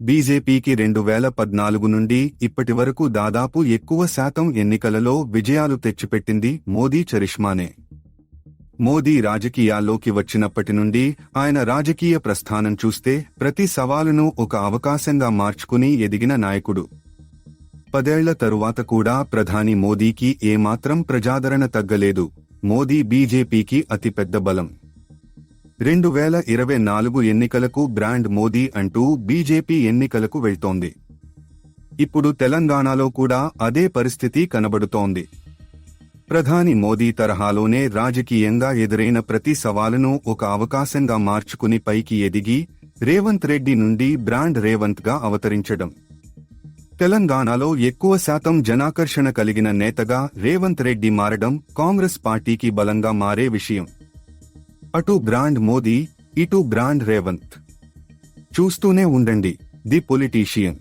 బీజేపీకి రెండు వేల పద్నాలుగు నుండి ఇప్పటి వరకు దాదాపు ఎక్కువ శాతం ఎన్నికలలో విజయాలు తెచ్చిపెట్టింది మోదీ చరిష్మానే. మోదీ రాజకీయాల్లోకి వచ్చినప్పటి నుండి ఆయన రాజకీయ ప్రస్థానం చూస్తే ప్రతి సవాలును ఒక అవకాశంగా మార్చుకుని ఎదిగిన నాయకుడు. పదేళ్ళ తరువాత కూడా ప్రధాని మోదీకి ఏమాత్రం ప్రజాదరణ తగ్గలేదు. మోదీ బీజేపీకి అతిపెద్ద బలం. రెండు వేల ఇరవై నాలుగు ఎన్నికలకు బ్రాండ్ మోదీ అంటూ బీజేపీ ఎన్నికలకు వెళ్తోంది. ఇప్పుడు తెలంగాణలో కూడా అదే పరిస్థితి కనబడుతోంది. ప్రధాని మోదీ తరహాలోనే రాజకీయంగా ఎదురైన ప్రతి సవాలును ఒక అవకాశంగా మార్చుకుని పైకి ఎదిగి రేవంత్ రెడ్డి నుండి బ్రాండ్ రేవంత్గా అవతరించడం. తెలంగాణలో ఎక్కువ శాతం జనాకర్షణ కలిగిన నేతగా రేవంత్ రెడ్డి మారడం కాంగ్రెస్ పార్టీకి బలంగా మారే విషయం. అటు బ్రాండ్ మోదీ ఇటు బ్రాండ్ రేవంత్. చూస్తూనే ఉండండి ది పొలిటీషియన్.